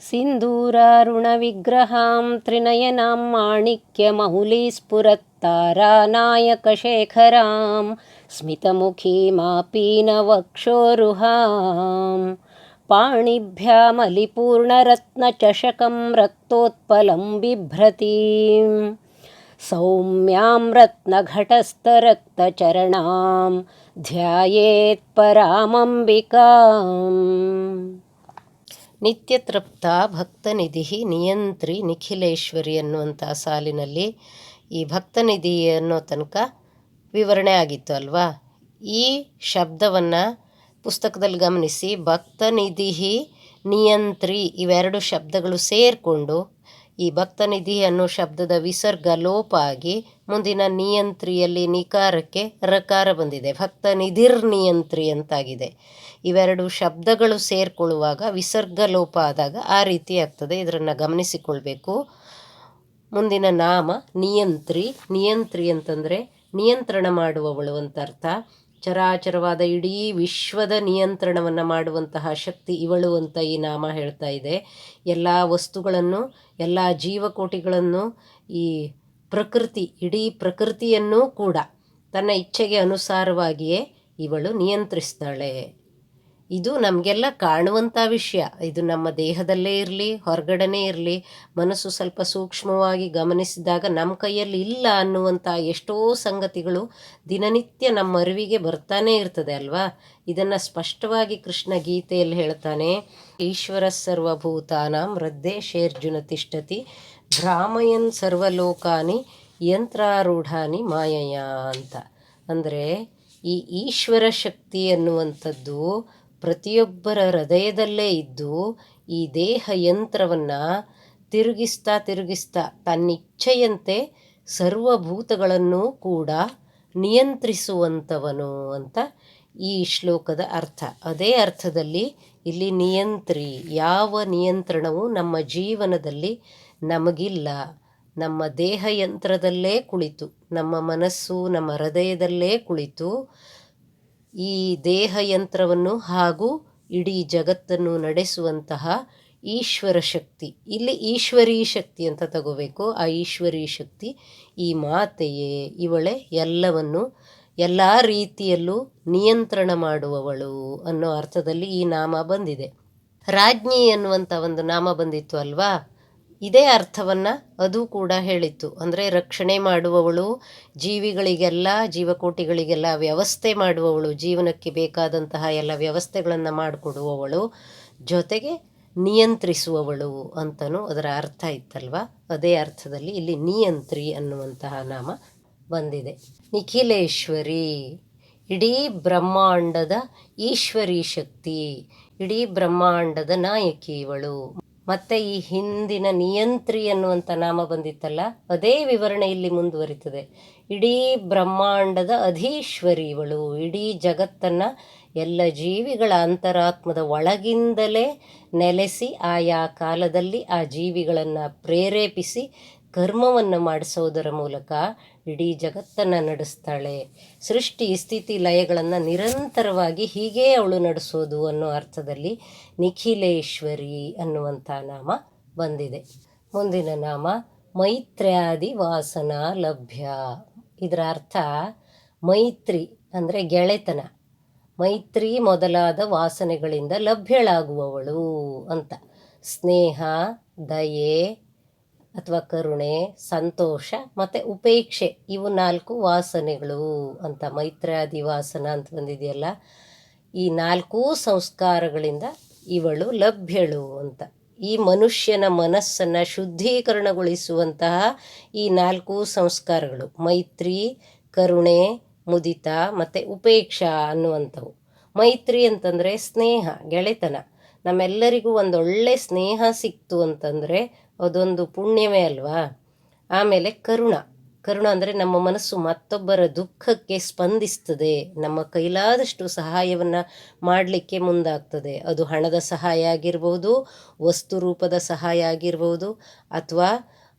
सिन्दूरारुणविग्रहां त्रिनयनां माणिक्यमहुलीस्फुरत्तारानायकशेखरां स्मितमुखीमापीनवक्षोरुहां। पाणिभ्यामलिपूर्णरत्नचषकं रक्तोत्पलं बिभ्रतीं। सौम्यां रत्नघटस्थरक्तचरणां ध्यायेत्परामम्बिकाम् ನಿತ್ಯ ತೃಪ್ತ ಭಕ್ತನಿಧಿ ನಿಯಂತ್ರಿ ನಿಖಿಲೇಶ್ವರಿ ಅನ್ನುವಂಥ ಸಾಲಿನಲ್ಲಿ ಈ ಭಕ್ತನಿಧಿ ಅನ್ನೋ ತನಕ ವಿವರಣೆ ಆಗಿತ್ತು ಅಲ್ವಾ? ಈ ಶಬ್ದವನ್ನು ಪುಸ್ತಕದಲ್ಲಿ ಗಮನಿಸಿ ಭಕ್ತನಿಧಿ ನಿಯಂತ್ರಿ ಇವೆರಡು ಶಬ್ದಗಳು ಸೇರಿಕೊಂಡು ಈ ಭಕ್ತನಿಧಿ ಅನ್ನೋ ಶಬ್ದದ ವಿಸರ್ಗ ಲೋಪ ಆಗಿ ಮುಂದಿನ ನಿಯಂತ್ರಿಯಲ್ಲಿ ನಿಕಾರಕ್ಕೆ ರಕಾರ ಬಂದಿದೆ. ಭಕ್ತನಿಧಿರ್ ನಿಯಂತ್ರಿ ಅಂತಾಗಿದೆ. ಇವೆರಡು ಶಬ್ದಗಳು ಸೇರಿಕೊಳ್ಳುವಾಗ ವಿಸರ್ಗ ಲೋಪ ಆದಾಗ ಆ ರೀತಿ ಆಗ್ತದೆ. ಇದನ್ನು ಗಮನಿಸಿಕೊಳ್ಬೇಕು. ಮುಂದಿನ ನಾಮ ನಿಯಂತ್ರಿ. ನಿಯಂತ್ರಿ ಅಂತಂದರೆ ನಿಯಂತ್ರಣ ಮಾಡುವವಳು ಅಂತ ಅರ್ಥ. ಚರಾಚರವಾದ ಇಡೀ ವಿಶ್ವದ ನಿಯಂತ್ರಣವನ್ನು ಮಾಡುವಂತಹ ಶಕ್ತಿ ಇವಳು ಅಂತ ಈ ನಾಮ ಹೇಳ್ತಾ ಇದೆ. ಎಲ್ಲ ವಸ್ತುಗಳನ್ನು, ಎಲ್ಲ ಜೀವಕೋಟಿಗಳನ್ನು ಈ ಪ್ರಕೃತಿ, ಇಡೀ ಪ್ರಕೃತಿಯನ್ನೂ ಕೂಡ ತನ್ನ ಇಚ್ಛೆಗೆ ಅನುಸಾರವಾಗಿಯೇ ಇವಳು ನಿಯಂತ್ರಿಸ್ತಾಳೆ. ಇದು ನಮಗೆಲ್ಲ ಕಾಣುವಂಥ ವಿಷಯ. ಇದು ನಮ್ಮ ದೇಹದಲ್ಲೇ ಇರಲಿ, ಹೊರಗಡೆನೇ ಇರಲಿ, ಮನಸ್ಸು ಸ್ವಲ್ಪ ಸೂಕ್ಷ್ಮವಾಗಿ ಗಮನಿಸಿದಾಗ ನಮ್ಮ ಕೈಯಲ್ಲಿ ಇಲ್ಲ ಅನ್ನುವಂಥ ಎಷ್ಟೋ ಸಂಗತಿಗಳು ದಿನನಿತ್ಯ ನಮ್ಮ ಅರಿವಿಗೆ ಬರ್ತಾನೆ ಇರ್ತದೆ ಅಲ್ವಾ? ಇದನ್ನು ಸ್ಪಷ್ಟವಾಗಿ ಕೃಷ್ಣ ಗೀತೆಯಲ್ಲಿ ಹೇಳ್ತಾನೆ, ಈಶ್ವರ ಸರ್ವಭೂತಾನಾಂ ಮೃದ್ದೆ ಶೇರ್ಜುನ ತಿಷ್ಟತಿ, ಭ್ರಾಮಯನ್ ಸರ್ವಲೋಕಾನಿ ಯಂತ್ರಾರೂಢಾನಿ ಮಾಯಯ ಅಂತ. ಅಂದರೆ ಈ ಈಶ್ವರ ಶಕ್ತಿ ಅನ್ನುವಂಥದ್ದು ಪ್ರತಿಯೊಬ್ಬರ ಹೃದಯದಲ್ಲೇ ಇದ್ದು ಈ ದೇಹ ಯಂತ್ರವನ್ನು ತಿರುಗಿಸ್ತಾ ತಿರುಗಿಸ್ತಾ ತನ್ನಿಚ್ಛೆಯಂತೆ ಸರ್ವಭೂತಗಳನ್ನು ಕೂಡ ನಿಯಂತ್ರಿಸುವಂಥವನು ಅಂತ ಈ ಶ್ಲೋಕದ ಅರ್ಥ. ಅದೇ ಅರ್ಥದಲ್ಲಿ ಇಲ್ಲಿ ನಿಯಂತ್ರಿ, ಯಾವ ನಿಯಂತ್ರಣವು ನಮ್ಮ ಜೀವನದಲ್ಲಿ ನಮಗಿಲ್ಲ. ನಮ್ಮ ದೇಹ ಯಂತ್ರದಲ್ಲೇ ಕುಳಿತು, ನಮ್ಮ ಮನಸ್ಸು, ನಮ್ಮ ಹೃದಯದಲ್ಲೇ ಕುಳಿತು ಈ ದೇಹ ಯಂತ್ರವನ್ನು ಹಾಗೂ ಇಡೀ ಜಗತ್ತನ್ನು ನಡೆಸುವಂತಹ ಈಶ್ವರ ಶಕ್ತಿ. ಇಲ್ಲಿ ಈಶ್ವರೀ ಶಕ್ತಿ ಅಂತ ತಗೋಬೇಕು. ಆ ಈಶ್ವರೀ ಶಕ್ತಿ, ಈ ಮಾತೆಯೇ, ಇವಳೆ ಎಲ್ಲವನ್ನು, ಎಲ್ಲ ರೀತಿಯಲ್ಲೂ ನಿಯಂತ್ರಣ ಮಾಡುವವಳು ಅನ್ನೋ ಅರ್ಥದಲ್ಲಿ ಈ ನಾಮ ಬಂದಿದೆ. ರಾಜ್ಞಿ ಅನ್ನುವಂಥ ಒಂದು ನಾಮ ಬಂದಿತ್ತು ಅಲ್ವಾ? ಇದೇ ಅರ್ಥವನ್ನು ಅದು ಕೂಡ ಹೇಳಿತ್ತು. ಅಂದರೆ ರಕ್ಷಣೆ ಮಾಡುವವಳು, ಜೀವಿಗಳಿಗೆಲ್ಲ, ಜೀವಕೋಟಿಗಳಿಗೆಲ್ಲ ವ್ಯವಸ್ಥೆ ಮಾಡುವವಳು, ಜೀವನಕ್ಕೆ ಬೇಕಾದಂತಹ ಎಲ್ಲ ವ್ಯವಸ್ಥೆಗಳನ್ನು ಮಾಡಿಕೊಡುವವಳು, ಜೊತೆಗೆ ನಿಯಂತ್ರಿಸುವವಳು ಅಂತಲೂ ಅದರ ಅರ್ಥ ಇತ್ತಲ್ವ? ಅದೇ ಅರ್ಥದಲ್ಲಿ ಇಲ್ಲಿ ನಿಯಂತ್ರಿ ಅನ್ನುವಂತಹ ನಾಮ ಬಂದಿದೆ. ನಿಖಿಲೇಶ್ವರಿ, ಇಡೀ ಬ್ರಹ್ಮಾಂಡದ ಈಶ್ವರಿ ಶಕ್ತಿ, ಇಡೀ ಬ್ರಹ್ಮಾಂಡದ ನಾಯಕಿ ಇವಳು. ಮತ್ತು ಈ ಹಿಂದಿನ ನಿಯಂತ್ರಿ ಅನ್ನುವಂಥ ನಾಮ ಬಂದಿತ್ತಲ್ಲ, ಅದೇ ವಿವರಣೆ ಇಲ್ಲಿ ಮುಂದುವರಿತದೆ. ಇಡೀ ಬ್ರಹ್ಮಾಂಡದ ಅಧೀಶ್ವರಿ ಇವಳು ಇಡೀ ಜಗತ್ತನ್ನು ಎಲ್ಲ ಜೀವಿಗಳ ಅಂತರಾತ್ಮದ ಒಳಗಿಂದಲೇ ನೆಲೆಸಿ ಆಯಾ ಕಾಲದಲ್ಲಿ ಆ ಜೀವಿಗಳನ್ನು ಪ್ರೇರೇಪಿಸಿ ಕರ್ಮವನ್ನು ಮಾಡಿಸೋದರ ಮೂಲಕ ಇಡೀ ಜಗತ್ತನ್ನು ನಡೆಸ್ತಾಳೆ. ಸೃಷ್ಟಿ ಸ್ಥಿತಿ ಲಯಗಳನ್ನು ನಿರಂತರವಾಗಿ ಹೀಗೇ ಅವಳು ನಡೆಸೋದು ಅನ್ನೋ ಅರ್ಥದಲ್ಲಿ ನಿಖಿಲೇಶ್ವರಿ ಅನ್ನುವಂಥ ನಾಮ ಬಂದಿದೆ. ಮುಂದಿನ ನಾಮ ಮೈತ್ರ್ಯಾದಿ ವಾಸನ ಲಭ್ಯ. ಇದರ ಅರ್ಥ ಮೈತ್ರಿ ಅಂದರೆ ಗೆಳೆತನ. ಮೈತ್ರಿ ಮೊದಲಾದ ವಾಸನೆಗಳಿಂದ ಲಭ್ಯಳಾಗುವವಳು ಅಂತ. ಸ್ನೇಹ, ದಯೆ ಅಥವಾ ಕರುಣೆ, ಸಂತೋಷ ಮತ್ತು ಉಪೇಕ್ಷೆ, ಇವು ನಾಲ್ಕು ವಾಸನೆಗಳು ಅಂತ ಮೈತ್ರಾದಿ ವಾಸನ ಅಂತ ಬಂದಿದೆಯಲ್ಲ, ಈ ನಾಲ್ಕೂ ಸಂಸ್ಕಾರಗಳಿಂದ ಇವಳು ಲಭ್ಯಳು ಅಂತ. ಈ ಮನುಷ್ಯನ ಮನಸ್ಸನ್ನು ಶುದ್ಧೀಕರಣಗೊಳಿಸುವಂತಹ ಈ ನಾಲ್ಕು ಸಂಸ್ಕಾರಗಳು, ಮೈತ್ರಿ, ಕರುಣೆ, ಮುದಿತ ಮತ್ತು ಉಪೇಕ್ಷಾ ಅನ್ನುವಂಥವು. ಮೈತ್ರಿ ಅಂತಂದರೆ ಸ್ನೇಹ, ಗೆಳೆತನ. ನಮ್ಮೆಲ್ಲರಿಗೂ ಒಂದೊಳ್ಳೆ ಸ್ನೇಹ ಸಿಕ್ತು ಅಂತಂದರೆ ಅದೊಂದು ಪುಣ್ಯವೇ ಅಲ್ವಾ? ಆಮೇಲೆ ಕರುಣ. ಕರುಣ ಅಂದರೆ ನಮ್ಮ ಮನಸ್ಸು ಮತ್ತೊಬ್ಬರ ದುಃಖಕ್ಕೆ ಸ್ಪಂದಿಸ್ತದೆ. ನಮ್ಮ ಕೈಲಾದಷ್ಟು ಸಹಾಯವನ್ನು ಮಾಡಲಿಕ್ಕೆ ಮುಂದಾಗ್ತದೆ. ಅದು ಹಣದ ಸಹಾಯ ಆಗಿರ್ಬೋದು, ವಸ್ತು ರೂಪದ ಸಹಾಯ ಆಗಿರ್ಬೋದು, ಅಥವಾ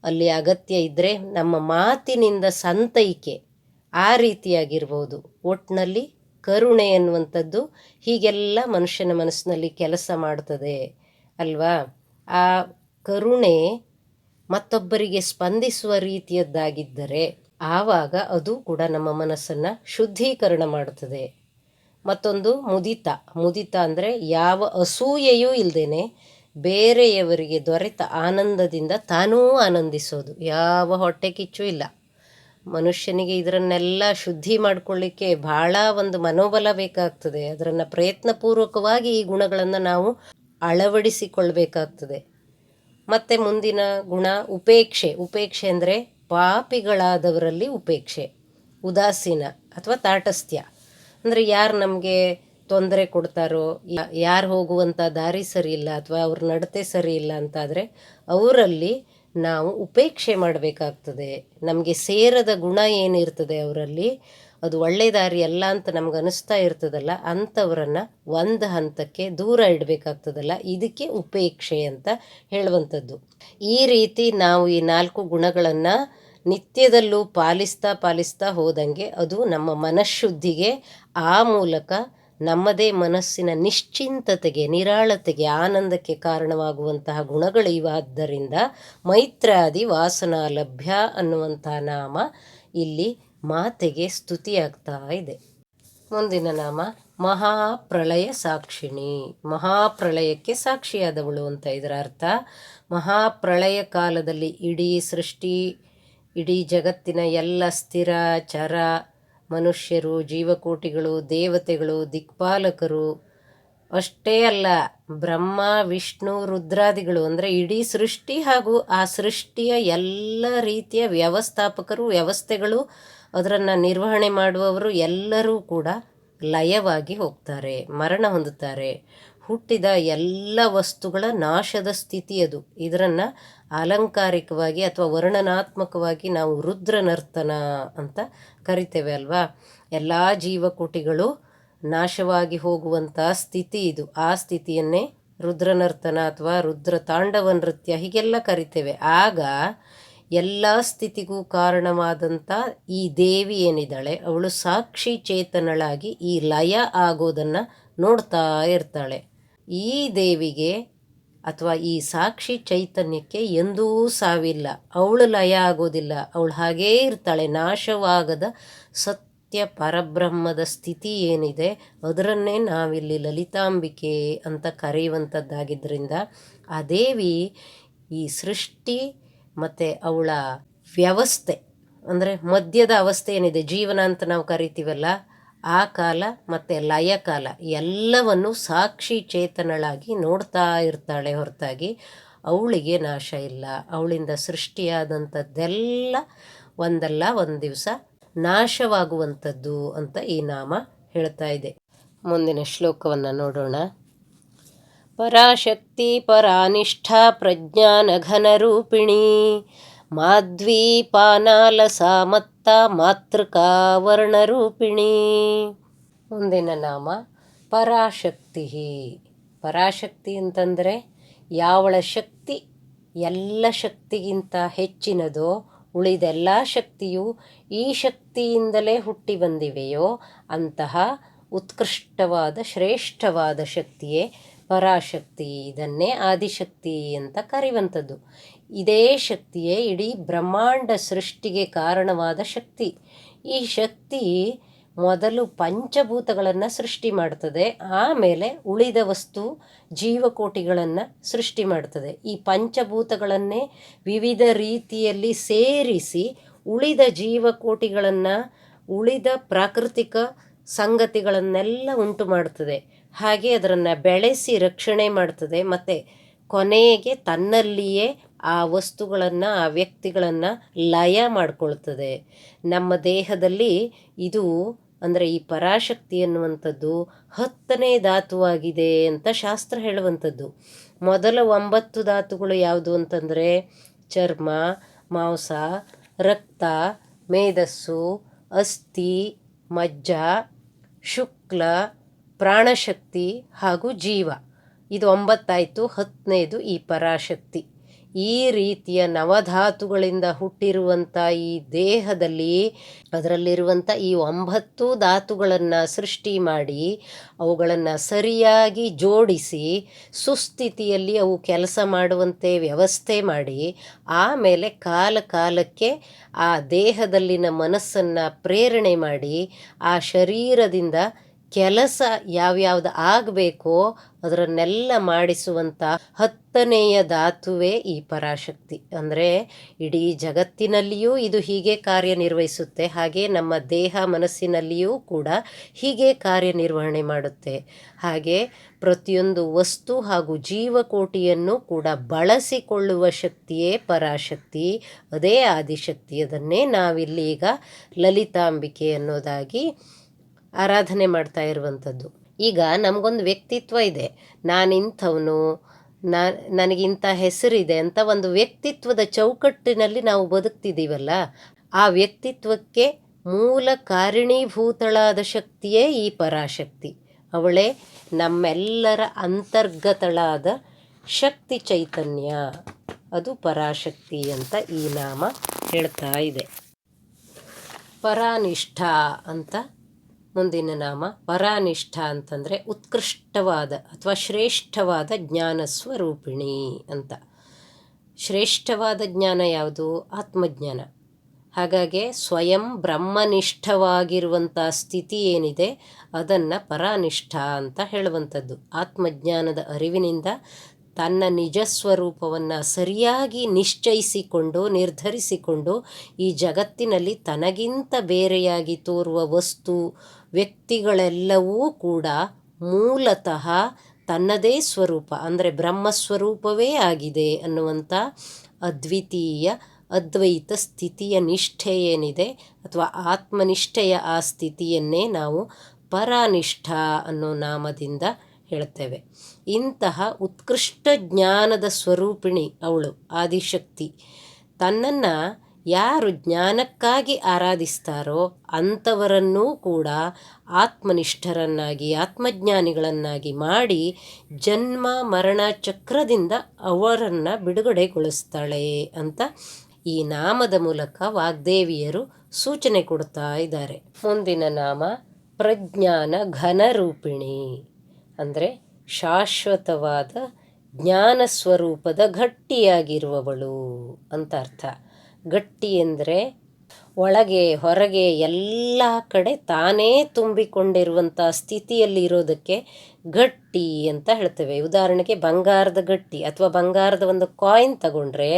ಅಲ್ಲಿ ಅಗತ್ಯ ಇದ್ದರೆ ನಮ್ಮ ಮಾತಿನಿಂದ ಸಂತೈಕೆ ಆ ರೀತಿಯಾಗಿರ್ಬೋದು. ಒಟ್ಟಿನಲ್ಲಿ ಕರುಣೆ ಎನ್ನುವಂಥದ್ದು ಹೀಗೆಲ್ಲ ಮನುಷ್ಯನ ಮನಸ್ಸಿನಲ್ಲಿ ಕೆಲಸ ಮಾಡ್ತದೆ ಅಲ್ವಾ? ಆ ಕರುಣೆ ಮತ್ತೊಬ್ಬರಿಗೆ ಸ್ಪಂದಿಸುವ ರೀತಿಯದ್ದಾಗಿದ್ದರೆ ಆವಾಗ ಅದು ಕೂಡ ನಮ್ಮ ಮನಸ್ಸನ್ನು ಶುದ್ಧೀಕರಣ ಮಾಡುತ್ತದೆ. ಮತ್ತೊಂದು ಮುದಿತ. ಮುದಿತ ಅಂದರೆ ಯಾವ ಅಸೂಯೆಯೂ ಇಲ್ಲದೇನೆ ಬೇರೆಯವರಿಗೆ ದೊರೆತ ಆನಂದದಿಂದ ತಾನೂ ಆನಂದಿಸೋದು. ಯಾವ ಹೊಟ್ಟೆ ಕಿಚ್ಚು ಇಲ್ಲ. ಮನುಷ್ಯನಿಗೆ ಇದರನ್ನೆಲ್ಲ ಶುದ್ಧಿ ಮಾಡಿಕೊಳ್ಳಿಕ್ಕೆ ಭಾಳ ಒಂದು ಮನೋಬಲ ಬೇಕಾಗ್ತದೆ. ಅದರನ್ನು ಪ್ರಯತ್ನಪೂರ್ವಕವಾಗಿ ಈ ಗುಣಗಳನ್ನು ನಾವು ಅಳವಡಿಸಿಕೊಳ್ಬೇಕಾಗ್ತದೆ. ಮತ್ತು ಮುಂದಿನ ಗುಣ ಉಪೇಕ್ಷೆ. ಉಪೇಕ್ಷೆ ಅಂದರೆ ಪಾಪಿಗಳಾದವರಲ್ಲಿ ಉಪೇಕ್ಷೆ. ಉದಾಸೀನ ಅಥವಾ ತಾಟಸ್ಥ್ಯ. ಅಂದರೆ ಯಾರು ನಮಗೆ ತೊಂದರೆ ಕೊಡ್ತಾರೋ ಯಾರು ಹೋಗುವಂಥ ದಾರಿ ಸರಿ ಇಲ್ಲ ಅಥವಾ ಅವ್ರ ನಡತೆ ಸರಿ ಇಲ್ಲ ಅಂತಾದರೆ ಅವರಲ್ಲಿ ನಾವು ಉಪೇಕ್ಷೆ ಮಾಡಬೇಕಾಗ್ತದೆ. ನಮಗೆ ಸೇರದ ಗುಣ ಏನಿರ್ತದೆ ಅವರಲ್ಲಿ ಅದು ಒಳ್ಳೆಯ ದಾರಿ ಅಲ್ಲ ಅಂತ ನಮ್ಗೆ ಅನಿಸ್ತಾ ಇರ್ತದಲ್ಲ, ಅಂಥವ್ರನ್ನು ಒಂದು ಹಂತಕ್ಕೆ ದೂರ ಇಡಬೇಕಾಗ್ತದಲ್ಲ, ಇದಕ್ಕೆ ಉಪೇಕ್ಷೆ ಅಂತ ಹೇಳುವಂಥದ್ದು. ಈ ರೀತಿ ನಾವು ಈ ನಾಲ್ಕು ಗುಣಗಳನ್ನು ನಿತ್ಯದಲ್ಲೂ ಪಾಲಿಸ್ತಾ ಪಾಲಿಸ್ತಾ ಹೋದಂಗೆ ಅದು ನಮ್ಮ ಮನಃಶುದ್ಧಿಗೆ ಆ ಮೂಲಕ ನಮ್ಮದೇ ಮನಸ್ಸಿನ ನಿಶ್ಚಿಂತತೆಗೆ, ನಿರಾಳತೆಗೆ, ಆನಂದಕ್ಕೆ ಕಾರಣವಾಗುವಂತಹ ಗುಣಗಳು ಇವಾದ್ದರಿಂದ ಮೈತ್ರಾದಿ ವಾಸನಾ ಲಭ್ಯ ಅನ್ನುವಂಥ ನಾಮ ಇಲ್ಲಿ ಮಾತೆಗೆ ಸ್ತುತಿಯಾಗ್ತಾ ಇದೆ. ಮುಂದಿನ ನಾಮ ಮಹಾಪ್ರಳಯ ಸಾಕ್ಷಿಣಿ. ಮಹಾಪ್ರಳಯಕ್ಕೆ ಸಾಕ್ಷಿಯಾದವಳು ಅಂತ ಇದರ ಅರ್ಥ, ಮಹಾಪ್ರಳಯ ಕಾಲದಲ್ಲಿ ಇಡೀ ಸೃಷ್ಟಿ, ಇಡೀ ಜಗತ್ತಿನ ಎಲ್ಲ ಸ್ಥಿರ, ಚರ, ಮನುಷ್ಯರು, ಜೀವಕೋಟಿಗಳು, ದೇವತೆಗಳು, ದಿಕ್ಪಾಲಕರು, ಅಷ್ಟೇ ಅಲ್ಲ, ಬ್ರಹ್ಮ, ವಿಷ್ಣು, ರುದ್ರಾದಿಗಳು ಅಂದರೆ ಇಡೀ ಸೃಷ್ಟಿ ಹಾಗೂ ಆ ಸೃಷ್ಟಿಯ ಎಲ್ಲ ರೀತಿಯ ವ್ಯವಸ್ಥಾಪಕರು, ವ್ಯವಸ್ಥೆಗಳು ಅದರನ್ನು ನಿರ್ವಹಣೆ ಮಾಡುವವರು ಎಲ್ಲರೂ ಕೂಡ ಲಯವಾಗಿ ಹೋಗ್ತಾರೆ, ಮರಣ ಹೊಂದುತ್ತಾರೆ. ಹುಟ್ಟಿದ ಎಲ್ಲ ವಸ್ತುಗಳ ನಾಶದ ಸ್ಥಿತಿ ಅದು. ಇದರನ್ನು ಅಲಂಕಾರಿಕವಾಗಿ ಅಥವಾ ವರ್ಣನಾತ್ಮಕವಾಗಿ ನಾವು ರುದ್ರನರ್ತನ ಅಂತ ಕರಿತೇವೆ ಅಲ್ವಾ? ಎಲ್ಲ ಜೀವಕೋಟಿಗಳು ನಾಶವಾಗಿ ಹೋಗುವಂಥ ಸ್ಥಿತಿ ಇದು. ಆ ಸ್ಥಿತಿಯನ್ನೇ ರುದ್ರನರ್ತನ ಅಥವಾ ರುದ್ರ ತಾಂಡವ ನೃತ್ಯ ಹೀಗೆಲ್ಲ ಕರಿತೇವೆ. ಆಗ ಎಲ್ಲ ಸ್ಥಿತಿಗೂ ಕಾರಣವಾದಂಥ ಈ ದೇವಿ ಏನಿದ್ದಾಳೆ, ಅವಳು ಸಾಕ್ಷಿ ಚೇತನಳಾಗಿ ಈ ಲಯ ಆಗೋದನ್ನು ನೋಡ್ತಾ ಇರ್ತಾಳೆ. ಈ ದೇವಿಗೆ ಅಥವಾ ಈ ಸಾಕ್ಷಿ ಚೈತನ್ಯಕ್ಕೆ ಎಂದೂ ಸಾವಿಲ್ಲ. ಅವಳು ಲಯ ಆಗೋದಿಲ್ಲ. ಅವಳು ಹಾಗೇ ಇರ್ತಾಳೆ. ನಾಶವಾಗದ ಸತ್ಯ ಪರಬ್ರಹ್ಮದ ಸ್ಥಿತಿ ಏನಿದೆ, ಅದರನ್ನೇ ನಾವಿಲ್ಲಿ ಲಲಿತಾಂಬಿಕೆ ಅಂತ ಕರೆಯುವಂಥದ್ದಾಗಿದ್ದರಿಂದ ಆ ದೇವಿ ಈ ಸೃಷ್ಟಿ ಮತ್ತು ಅವಳ ವ್ಯವಸ್ಥೆ, ಅಂದರೆ ಮದ್ಯದ ಅವಸ್ಥೆ ಏನಿದೆ, ಜೀವನ ಅಂತ ನಾವು ಕರಿತೀವಲ್ಲ, ಆ ಕಾಲ ಮತ್ತು ಲಯ ಕಾಲ, ಎಲ್ಲವನ್ನು ಸಾಕ್ಷಿ ಚೇತನಳಾಗಿ ನೋಡ್ತಾ ಇರ್ತಾಳೆ ಹೊರತಾಗಿ ಅವಳಿಗೆ ನಾಶ ಇಲ್ಲ. ಅವಳಿಂದ ಸೃಷ್ಟಿಯಾದಂಥದ್ದೆಲ್ಲ ಒಂದಲ್ಲ, ಒಂದು ದಿವಸ ನಾಶವಾಗುವಂಥದ್ದು ಅಂತ ಈ ನಾಮ ಹೇಳ್ತಾ ಇದೆ. ಮುಂದಿನ ಶ್ಲೋಕವನ್ನು ನೋಡೋಣ. ಪರಾಶಕ್ತಿ, ಪರಾನಿಷ್ಠಾ, ಪ್ರಜ್ಞಾನಘನರೂಪಿಣಿ ಮಾಧ್ವೀಪಾನಾಲಸಾಮತ್ತ ಮಾತೃಕಾ ವರ್ಣರೂಪಿಣಿ ಮುಂದಿನ ನಾಮ ಪರಾಶಕ್ತಿ. ಪರಾಶಕ್ತಿ ಅಂತಂದರೆ ಯಾವಳ ಶಕ್ತಿ ಎಲ್ಲ ಶಕ್ತಿಗಿಂತ ಹೆಚ್ಚಿನದೋ ಉಳಿದೆಲ್ಲ ಶಕ್ತಿಯು ಈ ಶಕ್ತಿಯಿಂದಲೇ ಹುಟ್ಟಿ ಬಂದಿವೆಯೋ ಅಂತಹ ಉತ್ಕೃಷ್ಟವಾದ, ಶ್ರೇಷ್ಠವಾದ ಶಕ್ತಿಯೇ ಪರಾಶಕ್ತಿ, ಇದನ್ನೇ ಆದಿಶಕ್ತಿ ಅಂತ ಕರೆಯುವಂಥದ್ದು. ಇದೇ ಶಕ್ತಿಯೇ ಇಡೀ ಬ್ರಹ್ಮಾಂಡ ಸೃಷ್ಟಿಗೆ ಕಾರಣವಾದ ಶಕ್ತಿ. ಈ ಶಕ್ತಿ ಮೊದಲು ಪಂಚಭೂತಗಳನ್ನು ಸೃಷ್ಟಿ ಮಾಡ್ತದೆ, ಆಮೇಲೆ ಉಳಿದ ವಸ್ತು ಜೀವಕೋಟಿಗಳನ್ನು ಸೃಷ್ಟಿ ಮಾಡ್ತದೆ. ಈ ಪಂಚಭೂತಗಳನ್ನೇ ವಿವಿಧ ರೀತಿಯಲ್ಲಿ ಸೇರಿಸಿ ಉಳಿದ ಜೀವಕೋಟಿಗಳನ್ನು, ಉಳಿದ ಪ್ರಾಕೃತಿಕ ಸಂಗತಿಗಳನ್ನೆಲ್ಲ ಉಂಟು ಮಾಡ್ತದೆ ಹಾಗೆ ಅದರನ್ನು ಬೆಳೆಸಿ ರಕ್ಷಣೆ ಮಾಡ್ತದೆ. ಮತ್ತು ಕೊನೆಗೆ ತನ್ನಲ್ಲಿಯೇ ಆ ವಸ್ತುಗಳನ್ನು, ಆ ವ್ಯಕ್ತಿಗಳನ್ನು ಲಯ ಮಾಡಿಕೊಳ್ತದೆ. ನಮ್ಮ ದೇಹದಲ್ಲಿ ಇದು ಅಂದರೆ ಈ ಪರಾಶಕ್ತಿ ಅನ್ನುವಂಥದ್ದು ಹತ್ತನೇ ಧಾತುವಾಗಿದೆ ಅಂತ ಶಾಸ್ತ್ರ ಹೇಳುವಂಥದ್ದು. ಮೊದಲ ಒಂಬತ್ತು ಧಾತುಗಳು ಯಾವುದು ಅಂತಂದರೆ ಚರ್ಮ, ಮಾಂಸ, ರಕ್ತ, ಮೇಧಸ್ಸು, ಅಸ್ಥಿ, ಮಜ್ಜ, ಶುಕ್ಲ ಪ್ರಾಣಶಕ್ತಿ ಹಾಗೂ ಜೀವ. ಇದು ಒಂಬತ್ತಾಯಿತು ಹತ್ತನೇದು ಈ ಪರಾಶಕ್ತಿ. ಈ ರೀತಿಯ ನವಧಾತುಗಳಿಂದ ಹುಟ್ಟಿರುವಂಥ ಈ ದೇಹದಲ್ಲಿ ಅದರಲ್ಲಿರುವಂಥ ಈ ಒಂಬತ್ತು ಧಾತುಗಳನ್ನು ಸೃಷ್ಟಿ ಮಾಡಿ, ಅವುಗಳನ್ನು ಸರಿಯಾಗಿ ಜೋಡಿಸಿ, ಸುಸ್ಥಿತಿಯಲ್ಲಿ ಅವು ಕೆಲಸ ಮಾಡುವಂತೆ ವ್ಯವಸ್ಥೆ ಮಾಡಿ, ಆಮೇಲೆ ಕಾಲ ಕಾಲಕ್ಕೆ ಆ ದೇಹದಲ್ಲಿನ ಮನಸ್ಸನ್ನು ಪ್ರೇರಣೆ ಮಾಡಿ, ಆ ಶರೀರದಿಂದ ಕೆಲಸ ಯಾವ್ಯಾವ್ದು ಆಗಬೇಕೋ ಅದರನ್ನೆಲ್ಲ ಮಾಡಿಸುವಂಥ ಹತ್ತನೆಯ ಧಾತುವೇ ಈ ಪರಾಶಕ್ತಿ. ಅಂದರೆ ಇಡೀ ಜಗತ್ತಿನಲ್ಲಿಯೂ ಇದು ಹೀಗೆ ಕಾರ್ಯನಿರ್ವಹಿಸುತ್ತೆ, ಹಾಗೆ ನಮ್ಮ ದೇಹ ಮನಸ್ಸಿನಲ್ಲಿಯೂ ಕೂಡ ಹೀಗೆ ಕಾರ್ಯನಿರ್ವಹಣೆ ಮಾಡುತ್ತೆ. ಹಾಗೆ ಪ್ರತಿಯೊಂದು ವಸ್ತು ಹಾಗೂ ಜೀವಕೋಟಿಯನ್ನು ಕೂಡ ಬಳಸಿಕೊಳ್ಳುವ ಶಕ್ತಿಯೇ ಪರಾಶಕ್ತಿ, ಅದೇ ಆದಿಶಕ್ತಿ ಅದನ್ನೇ ನಾವಿಲ್ಲಿ ಈಗ ಲಲಿತಾಂಬಿಕೆ ಅನ್ನೋದಾಗಿ ಆರಾಧನೆ ಮಾಡ್ತಾ ಇರುವಂಥದ್ದು. ಈಗ ನಮಗೊಂದು ವ್ಯಕ್ತಿತ್ವ ಇದೆ. ನಾನಿಂಥವನು, ನಾ ನನಗಿಂಥ ಹೆಸರಿದೆ ಅಂತ ಒಂದು ವ್ಯಕ್ತಿತ್ವದ ಚೌಕಟ್ಟಿನಲ್ಲಿ ನಾವು ಬದುಕ್ತಿದ್ದೀವಲ್ಲ, ಆ ವ್ಯಕ್ತಿತ್ವಕ್ಕೆ ಮೂಲ ಕಾರಣೀಭೂತಳಾದ ಶಕ್ತಿಯೇ ಈ ಪರಾಶಕ್ತಿ. ಅವಳೇ ನಮ್ಮೆಲ್ಲರ ಅಂತರ್ಗತಳಾದ ಶಕ್ತಿ ಚೈತನ್ಯ. ಅದು ಪರಾಶಕ್ತಿ ಅಂತ ಈ ನಾಮ ಹೇಳ್ತಾ ಇದೆ. ಪರಾನಿಷ್ಠ ಅಂತ ಮುಂದಿನ ನಾಮ ಪರಾನಿಷ್ಠ ಅಂತಂದರೆ ಉತ್ಕೃಷ್ಟವಾದ ಅಥವಾ ಶ್ರೇಷ್ಠವಾದ ಜ್ಞಾನ ಸ್ವರೂಪಿಣಿ ಅಂತ. ಶ್ರೇಷ್ಠವಾದ ಜ್ಞಾನ ಯಾವುದು? ಆತ್ಮಜ್ಞಾನ. ಹಾಗಾಗಿ ಸ್ವಯಂ ಬ್ರಹ್ಮನಿಷ್ಠವಾಗಿರುವಂಥ ಸ್ಥಿತಿ ಏನಿದೆ? ಅದನ್ನು ಪರಾನಿಷ್ಠ ಅಂತ ಹೇಳುವಂಥದ್ದು. ಆತ್ಮಜ್ಞಾನದ ಅರಿವಿನಿಂದ ತನ್ನ ನಿಜ ಸ್ವರೂಪವನ್ನು ಸರಿಯಾಗಿ ನಿಶ್ಚಯಿಸಿಕೊಂಡು, ನಿರ್ಧರಿಸಿಕೊಂಡು ಈ ಜಗತ್ತಿನಲ್ಲಿ ತನಗಿಂತ ಬೇರೆಯಾಗಿ ತೋರುವ ವಸ್ತು ವ್ಯಕ್ತಿಗಳೆಲ್ಲವೂ ಕೂಡ ಮೂಲತಃ ತನ್ನದೇ ಸ್ವರೂಪ, ಅಂದರೆ ಬ್ರಹ್ಮಸ್ವರೂಪವೇ ಆಗಿದೆ ಅನ್ನುವಂಥ ಅದ್ವಿತೀಯ, ಅದ್ವೈತ ಸ್ಥಿತಿಯ ನಿಷ್ಠೆ ಏನಿದೆ, ಅಥವಾ ಆತ್ಮನಿಷ್ಠೆಯ ಆ ಸ್ಥಿತಿಯನ್ನೇ ನಾವು ಪರಾನಿಷ್ಠ ಅನ್ನೋ ನಾಮದಿಂದ ಹೇಳ್ತೇವೆ. ಇಂತಹ ಉತ್ಕೃಷ್ಟ ಜ್ಞಾನದ ಸ್ವರೂಪಿಣಿ ಅವಳು, ಆದಿಶಕ್ತಿ. ತನ್ನನ್ನು ಯಾರು ಜ್ಞಾನಕ್ಕಾಗಿ ಆರಾಧಿಸ್ತಾರೋ ಅಂಥವರನ್ನೂ ಕೂಡ ಆತ್ಮನಿಷ್ಠರನ್ನಾಗಿ, ಆತ್ಮಜ್ಞಾನಿಗಳನ್ನಾಗಿ ಮಾಡಿ ಜನ್ಮ ಮರಣ ಚಕ್ರದಿಂದ ಅವರನ್ನು ಬಿಡುಗಡೆಗೊಳಿಸ್ತಾಳೆ ಅಂತ ಈ ನಾಮದ ಮೂಲಕ ವಾಗ್ದೇವಿಯರು ಸೂಚನೆ ಕೊಡ್ತಾ ಇದ್ದಾರೆ. ಮುಂದಿನ ನಾಮ ಪ್ರಜ್ಞಾನ ಘನರೂಪಿಣಿ ಅಂದರೆ ಶಾಶ್ವತವಾದ ಜ್ಞಾನ ಸ್ವರೂಪದ ಗಟ್ಟಿಯಾಗಿರುವವಳು ಅಂತ ಅರ್ಥ. ಗಟ್ಟಿ ಎಂದರೆ ಒಳಗೆ, ಹೊರಗೆ ಎಲ್ಲ ಕಡೆ ತಾನೇ ತುಂಬಿಕೊಂಡಿರುವಂಥ ಸ್ಥಿತಿಯಲ್ಲಿ ಇರೋದಕ್ಕೆ ಗಟ್ಟಿ ಅಂತ ಹೇಳ್ತೇವೆ. ಉದಾಹರಣೆಗೆ ಬಂಗಾರದ ಗಟ್ಟಿ ಅಥವಾ ಬಂಗಾರದ ಒಂದು ಕಾಯಿನ್ ತಗೊಂಡ್ರೆ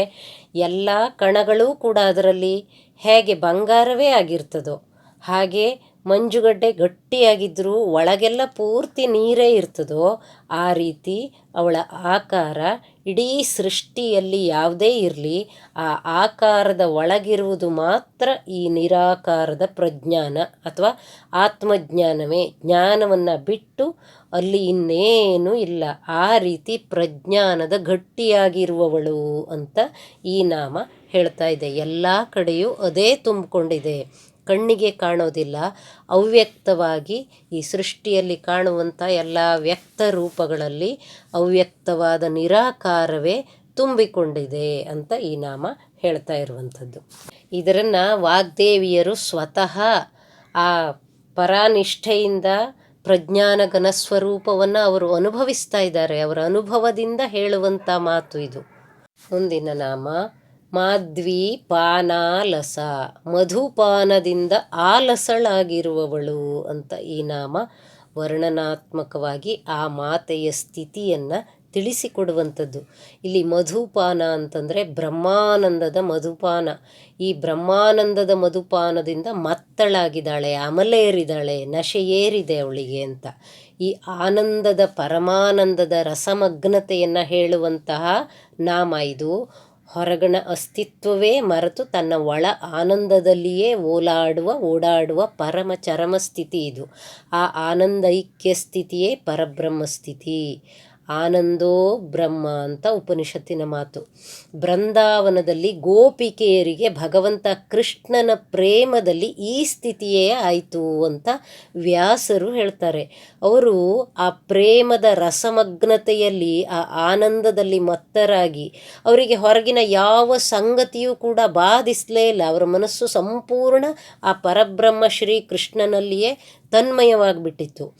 ಎಲ್ಲ ಕಣಗಳೂ ಕೂಡ ಅದರಲ್ಲಿ ಹೇಗೆ ಬಂಗಾರವೇ ಆಗಿರ್ತದೋ ಹಾಗೆ ಮಂಜುಗಡ್ಡೆ ಗಟ್ಟಿಯಾಗಿದ್ದರೂ ಒಳಗೆಲ್ಲ ಪೂರ್ತಿ ನೀರೇ ಇರ್ತದೋ, ಆ ರೀತಿ ಅವಳ ಆಕಾರ ಇಡೀ ಸೃಷ್ಟಿಯಲ್ಲಿ ಯಾವುದೇ ಇರಲಿ, ಆ ಆಕಾರದ ಒಳಗಿರುವುದು ಮಾತ್ರ ಈ ನಿರಾಕಾರದ ಪ್ರಜ್ಞಾನ ಅಥವಾ ಆತ್ಮಜ್ಞಾನವೇ. ಜ್ಞಾನವನ್ನು ಬಿಟ್ಟು ಅಲ್ಲಿ ಇನ್ನೇನೂ ಇಲ್ಲ. ಆ ರೀತಿ ಪ್ರಜ್ಞಾನದ ಗಟ್ಟಿಯಾಗಿರುವವಳು ಅಂತ ಈ ನಾಮ ಹೇಳ್ತಾ ಇದೆ. ಎಲ್ಲ ಕಡೆಯೂ ಅದೇ ತುಂಬಿಕೊಂಡಿದೆ. ಕಣ್ಣಿಗೆ ಕಾಣೋದಿಲ್ಲ, ಅವ್ಯಕ್ತವಾಗಿ ಈ ಸೃಷ್ಟಿಯಲ್ಲಿ ಕಾಣುವಂಥ ಎಲ್ಲ ವ್ಯಕ್ತ ರೂಪಗಳಲ್ಲಿ ಅವ್ಯಕ್ತವಾದ ನಿರಾಕಾರವೇ ತುಂಬಿಕೊಂಡಿದೆ ಅಂತ ಈ ನಾಮ ಹೇಳ್ತಾ ಇರುವಂಥದ್ದು. ಇದರನ್ನು ವಾಗ್ದೇವಿಯರು ಸ್ವತಃ ಆ ಪರಾನಿಷ್ಠೆಯಿಂದ ಪ್ರಜ್ಞಾನ ಘನಸ್ವರೂಪವನ್ನು ಅವರು ಅನುಭವಿಸ್ತಾ ಇದ್ದಾರೆ. ಅವರ ಅನುಭವದಿಂದ ಹೇಳುವಂಥ ಮಾತು ಇದು. ಮುಂದಿನ ನಾಮ ಮಾಧ್ವಿ ಪಾನಾಲಸ ಮಧುಪಾನದಿಂದ ಆಲಸಳಾಗಿರುವವಳು ಅಂತ ಈ ನಾಮ ವರ್ಣನಾತ್ಮಕವಾಗಿ ಆ ಮಾತೆಯ ಸ್ಥಿತಿಯನ್ನು ತಿಳಿಸಿಕೊಡುವಂಥದ್ದು. ಇಲ್ಲಿ ಮಧುಪಾನ ಅಂತಂದರೆ ಬ್ರಹ್ಮಾನಂದದ ಮಧುಪಾನ. ಈ ಬ್ರಹ್ಮಾನಂದದ ಮಧುಪಾನದಿಂದ ಮತ್ತಳಾಗಿದ್ದಾಳೆ, ಅಮಲೇರಿದ್ದಾಳೆ, ನಶೆಯೇರಿದೆ ಅವಳಿಗೆ ಅಂತ. ಈ ಆನಂದದ ಪರಮಾನಂದದ ರಸಮಗ್ನತೆಯನ್ನು ಹೇಳುವಂತಹ ನಾಮ ಇದು. ಹೊರಗಣ ಅಸ್ತಿತ್ವವೇ ಮರೆತು ತನ್ನ ಒಳ ಆನಂದದಲ್ಲಿಯೇ ಓಲಾಡುವ, ಓಡಾಡುವ ಪರಮ ಚರಮ ಸ್ಥಿತಿ ಇದು. ಆ ಆನಂದೈಕ್ಯ ಸ್ಥಿತಿಯೇ ಪರಬ್ರಹ್ಮ ಸ್ಥಿತಿ ಆನಂದೋ ಬ್ರಹ್ಮ ಅಂತ ಉಪನಿಷತ್ತಿನ ಮಾತು. ಬೃಂದಾವನದಲ್ಲಿ ಗೋಪಿಕೆಯರಿಗೆ ಭಗವಂತ ಕೃಷ್ಣನ ಪ್ರೇಮದಲ್ಲಿ ಈ ಸ್ಥಿತಿಯೇ ಆಯಿತು ಅಂತ ವ್ಯಾಸರು ಹೇಳ್ತಾರೆ. ಅವರು ಆ ಪ್ರೇಮದ ರಸಮಗ್ನತೆಯಲ್ಲಿ, ಆ ಆನಂದದಲ್ಲಿ ಮತ್ತರಾಗಿ, ಅವರಿಗೆ ಹೊರಗಿನ ಯಾವ ಸಂಗತಿಯೂ ಕೂಡ ಬಾಧಿಸಲೇ ಇಲ್ಲ. ಅವರ ಮನಸ್ಸು ಸಂಪೂರ್ಣ ಆ ಪರಬ್ರಹ್ಮ ಶ್ರೀ ಕೃಷ್ಣನಲ್ಲಿಯೇ ತನ್ಮಯವಾಗಿಬಿಟ್ಟಿತ್ತು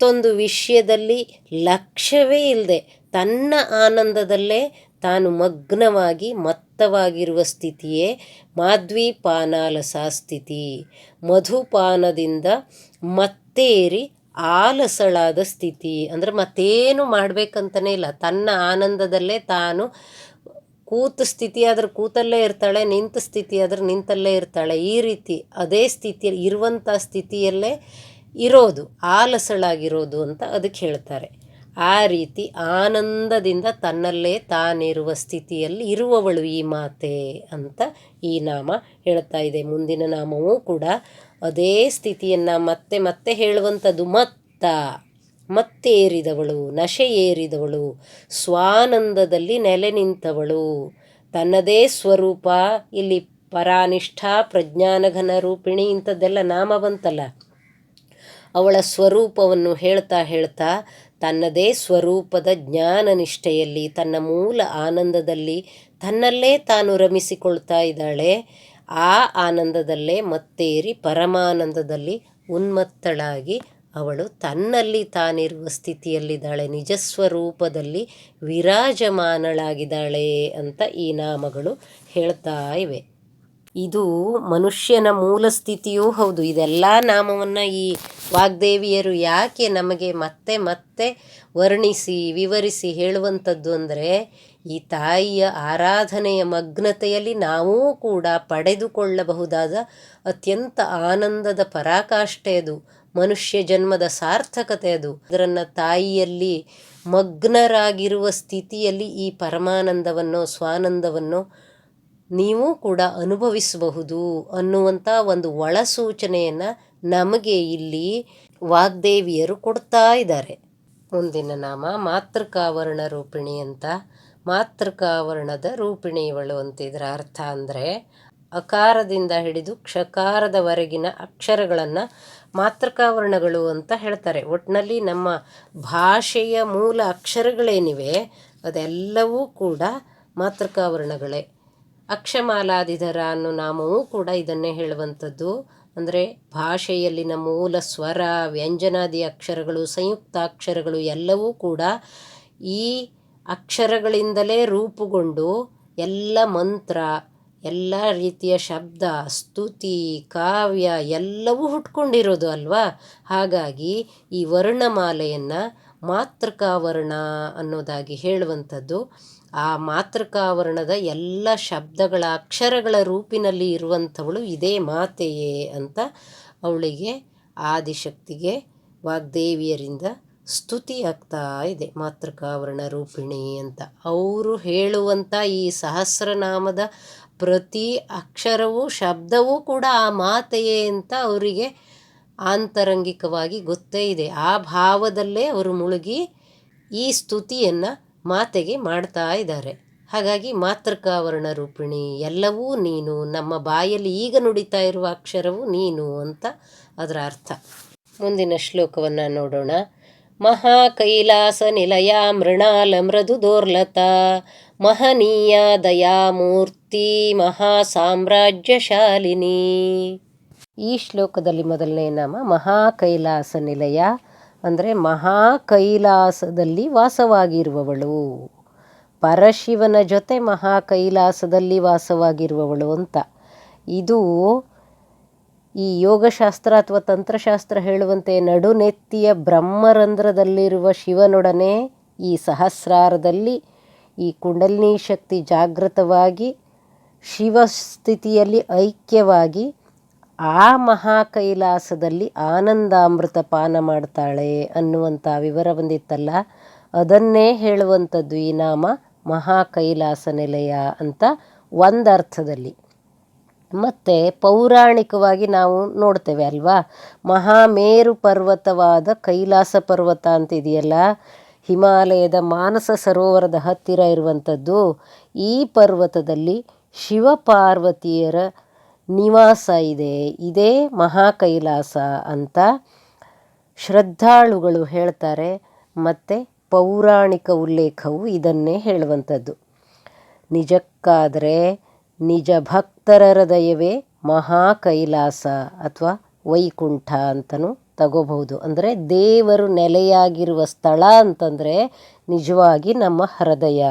ಮತ್ತೊಂದು ವಿಷಯದಲ್ಲಿ ಲಕ್ಷ್ಯವೇ ಇಲ್ಲದೆ ತನ್ನ ಆನಂದದಲ್ಲೇ ತಾನು ಮಗ್ನವಾಗಿ ಮತ್ತವಾಗಿರುವ ಸ್ಥಿತಿಯೇ ಮಾಧ್ವೀಪಾನಾಲಸ ಸ್ಥಿತಿ ಮಧುಪಾನದಿಂದ ಮತ್ತೇರಿ ಆಲಸಳಾದ ಸ್ಥಿತಿ. ಅಂದರೆ ಮತ್ತೇನು ಮಾಡಬೇಕಂತಲೇ ಇಲ್ಲ. ತನ್ನ ಆನಂದದಲ್ಲೇ ತಾನು ಕೂತ ಸ್ಥಿತಿ ಕೂತಲ್ಲೇ ಇರ್ತಾಳೆ, ನಿಂತ ಸ್ಥಿತಿ ಆದ್ರೆ ನಿಂತಲ್ಲೇ ಇರ್ತಾಳೆ. ಈ ರೀತಿ ಅದೇ ಸ್ಥಿತಿ ಇರುವಂಥ ಸ್ಥಿತಿಯಲ್ಲೇ ಇರೋದು, ಆಲಸಳಾಗಿರೋದು ಅಂತ ಅದಕ್ಕೆ ಹೇಳ್ತಾರೆ. ಆ ರೀತಿ ಆನಂದದಿಂದ ತನ್ನಲ್ಲೇ ತಾನಿರುವ ಸ್ಥಿತಿಯಲ್ಲಿ ಇರುವವಳು ಈ ಮಾತೆ ಅಂತ ಈ ನಾಮ ಹೇಳ್ತಾ ಇದೆ. ಮುಂದಿನ ನಾಮವೂ ಕೂಡ ಅದೇ ಸ್ಥಿತಿಯನ್ನು ಮತ್ತೆ ಮತ್ತೆ ಹೇಳುವಂಥದ್ದು. ಮತ್ತ, ಮತ್ತೇರಿದವಳು, ನಶೆ ಏರಿದವಳು, ಸ್ವಾನಂದದಲ್ಲಿ ನೆಲೆ ನಿಂತವಳು. ತನ್ನದೇ ಸ್ವರೂಪ, ಇಲ್ಲಿ ಪರಾನಿಷ್ಠಾ, ಪ್ರಜ್ಞಾನಘನ, ರೂಪಿಣಿ ಇಂಥದ್ದೆಲ್ಲ ನಾಮ ಬಂತಲ್ಲ ಅವಳ ಸ್ವರೂಪವನ್ನು ಹೇಳ್ತಾ ಹೇಳ್ತಾ ತನ್ನದೇ ಸ್ವರೂಪದ ಜ್ಞಾನ ನಿಷ್ಠೆಯಲ್ಲಿ, ತನ್ನ ಮೂಲ ಆನಂದದಲ್ಲಿ ತನ್ನಲ್ಲೇ ತಾನು ರಮಿಸಿಕೊಳ್ತಾ ಇದ್ದಾಳೆ. ಆ ಆನಂದದಲ್ಲೇ ಮತ್ತೇರಿ ಪರಮಾನಂದದಲ್ಲಿ ಉನ್ಮತ್ತಳಾಗಿ ಅವಳು ತನ್ನಲ್ಲಿ ತಾನಿರುವ ಸ್ಥಿತಿಯಲ್ಲಿದ್ದಾಳೆ. ನಿಜಸ್ವರೂಪದಲ್ಲಿ ವಿರಾಜಮಾನಳಾಗಿದ್ದಾಳೆ ಅಂತ ಈ ನಾಮಗಳು ಹೇಳ್ತಾ ಇವೆ. ಇದು ಮನುಷ್ಯನ ಮೂಲ ಸ್ಥಿತಿಯೂ ಹೌದು. ಇದೆಲ್ಲ ನಾಮವನ್ನು ಈ ವಾಗ್ದೇವಿಯರು ಯಾಕೆ ನಮಗೆ ಮತ್ತೆ ಮತ್ತೆ ವರ್ಣಿಸಿ, ವಿವರಿಸಿ ಹೇಳುವಂಥದ್ದು ಅಂದರೆ, ಈ ತಾಯಿಯ ಆರಾಧನೆಯ ಮಗ್ನತೆಯಲ್ಲಿ ನಾವೂ ಕೂಡ ಪಡೆದುಕೊಳ್ಳಬಹುದಾದ ಅತ್ಯಂತ ಆನಂದದ ಪರಾಕಾಷ್ಠೆ ಅದು, ಮನುಷ್ಯ ಜನ್ಮದ ಸಾರ್ಥಕತೆ ಅದು. ಅದರನ್ನು ತಾಯಿಯಲ್ಲಿ ಮಗ್ನರಾಗಿರುವ ಸ್ಥಿತಿಯಲ್ಲಿ ಈ ಪರಮಾನಂದವನ್ನು, ಸ್ವಾನಂದವನ್ನು ನೀವು ಕೂಡ ಅನುಭವಿಸಬಹುದು ಅನ್ನುವಂಥ ಒಂದು ಒಳ ಸೂಚನೆಯನ್ನು ನಮಗೆ ಇಲ್ಲಿ ವಾಗ್ದೇವಿಯರು ಕೊಡ್ತಾ ಇದ್ದಾರೆ. ಮುಂದಿನ ನಾಮ ಮಾತೃಕಾವರ್ಣ ರೂಪಿಣಿ ಅಂತ. ಮಾತೃಕಾವರ್ಣದ ರೂಪಿಣಿ ಇವಳು ಅಂತ ಇದರ ಅರ್ಥ ಅಂದರೆ ಅಕಾರದಿಂದ ಹಿಡಿದು ಕ್ಷಕಾರದವರೆಗಿನ ಅಕ್ಷರಗಳನ್ನು ಮಾತೃಕಾವರ್ಣಗಳು ಅಂತ ಹೇಳ್ತಾರೆ. ಒಟ್ಟಿನಲ್ಲಿ ನಮ್ಮ ಭಾಷೆಯ ಮೂಲ ಅಕ್ಷರಗಳೇನಿವೆ ಅದೆಲ್ಲವೂ ಕೂಡ ಮಾತೃಕಾವರ್ಣಗಳೇ. ಅಕ್ಷಮಾಲಾದಿಧರ ಅನ್ನೋ ನಾಮವೂ ಕೂಡ ಇದನ್ನೇ ಹೇಳುವಂಥದ್ದು. ಅಂದರೆ ಭಾಷೆಯಲ್ಲಿನ ಮೂಲ ಸ್ವರ, ವ್ಯಂಜನಾದಿ ಅಕ್ಷರಗಳು, ಸಂಯುಕ್ತಾಕ್ಷರಗಳು ಎಲ್ಲವೂ ಕೂಡ ಈ ಅಕ್ಷರಗಳಿಂದಲೇ ರೂಪುಗೊಂಡು ಎಲ್ಲ ಮಂತ್ರ, ಎಲ್ಲ ರೀತಿಯ ಶಬ್ದ, ಸ್ತುತಿ, ಕಾವ್ಯ ಎಲ್ಲವೂ ಹುಟ್ಕೊಂಡಿರೋದು ಅಲ್ವಾ? ಹಾಗಾಗಿ ಈ ವರ್ಣಮಾಲೆಯನ್ನು ಮಾತೃಕಾವರ್ಣ ಅನ್ನೋದಾಗಿ ಹೇಳುವಂಥದ್ದು. ಆ ಮಾತೃಕಾವರಣದ ಎಲ್ಲ ಶಬ್ದಗಳ ಅಕ್ಷರಗಳ ರೂಪಿನಲ್ಲಿ ಇರುವಂಥವಳು ಇದೇ ಮಾತೆಯೇ ಅಂತ ಅವಳಿಗೆ ಆದಿಶಕ್ತಿಗೆ ವಾಗ್ದೇವಿಯರಿಂದ ಸ್ತುತಿ ಆಗ್ತಾ ಇದೆ. ಮಾತೃಕಾವರಣ ರೂಪಿಣಿ ಅಂತ. ಅವರು ಹೇಳುವಂಥ ಈ ಸಹಸ್ರನಾಮದ ಪ್ರತಿ ಅಕ್ಷರವೂ, ಶಬ್ದವೂ ಕೂಡ ಆ ಮಾತೆಯೇ ಅಂತ ಅವರಿಗೆ ಆಂತರಂಗಿಕವಾಗಿ ಗೊತ್ತೇ ಇದೆ. ಆ ಭಾವದಲ್ಲೇ ಅವರು ಮುಳುಗಿ ಈ ಸ್ತುತಿಯನ್ನು ಮಾತೆಗೆ ಮಾಡ್ತಾ ಇದ್ದಾರೆ. ಹಾಗಾಗಿ ಮಾತೃಕಾವರ್ಣ ರೂಪಿಣಿ, ಎಲ್ಲವೂ ನೀನು, ನಮ್ಮ ಬಾಯಲ್ಲಿ ಈಗ ನುಡಿತಾ ಇರುವ ಅಕ್ಷರವು ನೀನು ಅಂತ ಅದರ ಅರ್ಥ. ಮುಂದಿನ ಶ್ಲೋಕವನ್ನು ನೋಡೋಣ. ಮಹಾ ಕೈಲಾಸ ನಿಲಯ ಮೃಣಾಲ ಮೃದು ದೋರ್ಲತಾ, ಮಹನೀಯ ದಯಾಮೂರ್ತಿ ಮಹಾ ಸಾಮ್ರಾಜ್ಯಶಾಲಿನಿ ಈ ಶ್ಲೋಕದಲ್ಲಿ ಮೊದಲನೇ ನಾಮ ಮಹಾ ಕೈಲಾಸ ನಿಲಯ. ಅಂದರೆ ಮಹಾ ಕೈಲಾಸದಲ್ಲಿ ವಾಸವಾಗಿರುವವಳು. ಪರಶಿವನ ಜೊತೆ ಮಹಾ ಕೈಲಾಸದಲ್ಲಿ ವಾಸವಾಗಿರುವವಳು ಅಂತ. ಇದು ಈ ಯೋಗಶಾಸ್ತ್ರ ಅಥವಾ ತಂತ್ರಶಾಸ್ತ್ರ ಹೇಳುವಂತೆ ನಡುನೆತ್ತಿಯ ಬ್ರಹ್ಮರಂಧ್ರದಲ್ಲಿರುವ ಶಿವನೊಡನೆ ಈ ಸಹಸ್ರಾರದಲ್ಲಿ ಈ ಕುಂಡಲಿನಿ ಶಕ್ತಿ ಜಾಗೃತವಾಗಿ ಶಿವಸ್ಥಿತಿಯಲ್ಲಿ ಐಕ್ಯವಾಗಿ ಆ ಮಹಾ ಕೈಲಾಸದಲ್ಲಿ ಆನಂದಾಮೃತ ಪಾನ ಮಾಡ್ತಾಳೆ ಅನ್ನುವಂಥ ವಿವರ ಬಂದಿತ್ತಲ್ಲ? ಅದನ್ನೇ ಹೇಳುವಂಥದ್ದು ಈ ನಾಮ ಮಹಾ ಕೈಲಾಸ ನಿಲಯ ಅಂತ ಒಂದರ್ಥದಲ್ಲಿ. ಮತ್ತು ಪೌರಾಣಿಕವಾಗಿ ನಾವು ನೋಡ್ತೇವೆ ಅಲ್ವಾ? ಮಹಾಮೇರು ಪರ್ವತವಾದ ಕೈಲಾಸ ಪರ್ವತ ಅಂತ ಇದೆಯಲ್ಲ ಹಿಮಾಲಯದ ಮಾನಸ ಸರೋವರದ ಹತ್ತಿರ ಇರುವಂಥದ್ದು ಈ ಪರ್ವತದಲ್ಲಿ ಶಿವಪಾರ್ವತಿಯರ ನಿವಾಸ ಇದೆ, ಇದೇ ಮಹಾಕೈಲಾಸ ಅಂತ ಶ್ರದ್ಧಾಳುಗಳು ಹೇಳ್ತಾರೆ. ಮತ್ತು ಪೌರಾಣಿಕ ಉಲ್ಲೇಖವು ಇದನ್ನೇ ಹೇಳುವಂಥದ್ದು. ನಿಜಕ್ಕಾದರೆ ನಿಜ ಭಕ್ತರ ಹೃದಯವೇ ಮಹಾ ಕೈಲಾಸ ಅಥವಾ ವೈಕುಂಠ ಅಂತಲೂ ತಗೋಬಹುದು. ಅಂದರೆ ದೇವರು ನೆಲೆಯಾಗಿರುವ ಸ್ಥಳ ಅಂತಂದರೆ ನಿಜವಾಗಿ ನಮ್ಮ ಹೃದಯ.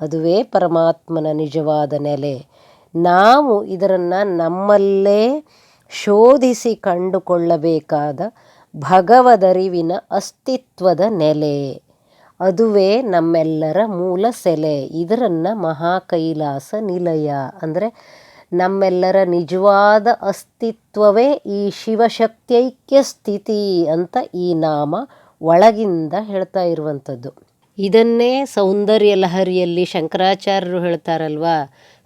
ಅದುವೇ ಪರಮಾತ್ಮನ ನಿಜವಾದ ನೆಲೆ. ನಾವು ಇದರನ್ನು ನಮ್ಮಲ್ಲೇ ಶೋಧಿಸಿ ಕಂಡುಕೊಳ್ಳಬೇಕಾದ ಭಗವದರಿವಿನ ಅಸ್ತಿತ್ವದ ನೆಲೆ. ಅದುವೇ ನಮ್ಮೆಲ್ಲರ ಮೂಲ ಸೆಲೆ. ಇದರನ್ನು ಮಹಾಕೈಲಾಸ ನಿಲಯ. ಅಂದರೆ ನಮ್ಮೆಲ್ಲರ ನಿಜವಾದ ಅಸ್ತಿತ್ವವೇ ಈ ಶಿವಶಕ್ತೈಕ್ಯ ಸ್ಥಿತಿ ಅಂತ ಈ ನಾಮ ಒಳಗಿಂದ ಹೇಳ್ತಾ ಇರುವಂಥದ್ದು. ಇದನ್ನೇ ಸೌಂದರ್ಯ ಲಹರಿಯಲ್ಲಿ ಶಂಕರಾಚಾರ್ಯರು ಹೇಳ್ತಾರಲ್ವಾ?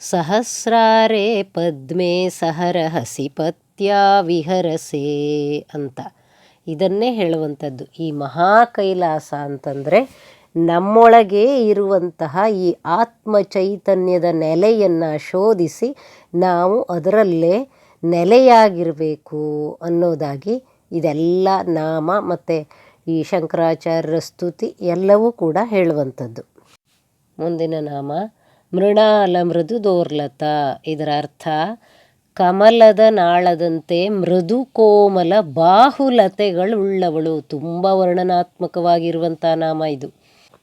ಸಹಸ್ರಾರೇ ಪದ್ಮೆ ಸಹರಹಸಿ ಪತ್ಯ ವಿಹರಸೆ ಅಂತ. ಇದನ್ನೇ ಹೇಳುವಂಥದ್ದು. ಈ ಮಹಾ ಕೈಲಾಸ ಅಂತಂದರೆ ನಮ್ಮೊಳಗೆ ಇರುವಂತಹ ಈ ಆತ್ಮ ಚೈತನ್ಯದ ನೆಲೆಯನ್ನು ಶೋಧಿಸಿ ನಾವು ಅದರಲ್ಲೇ ನೆಲೆಯಾಗಿರಬೇಕು ಅನ್ನೋದಾಗಿ ಇದೆಲ್ಲ ನಾಮ ಮತ್ತು ಈ ಶಂಕರಾಚಾರ್ಯರ ಸ್ತುತಿ ಎಲ್ಲವೂ ಕೂಡ ಹೇಳುವಂಥದ್ದು. ಮುಂದಿನ ನಾಮ ಮೃಣಾಲ ಮೃದು ದೋರ್ಲತ. ಇದರ ಅರ್ಥ, ಕಮಲದ ನಾಳದಂತೆ ಮೃದು ಕೋಮಲ ಬಾಹುಲತೆಗಳುಳ್ಳವಳು. ತುಂಬ ವರ್ಣನಾತ್ಮಕವಾಗಿರುವಂಥ ನಾಮ ಇದು.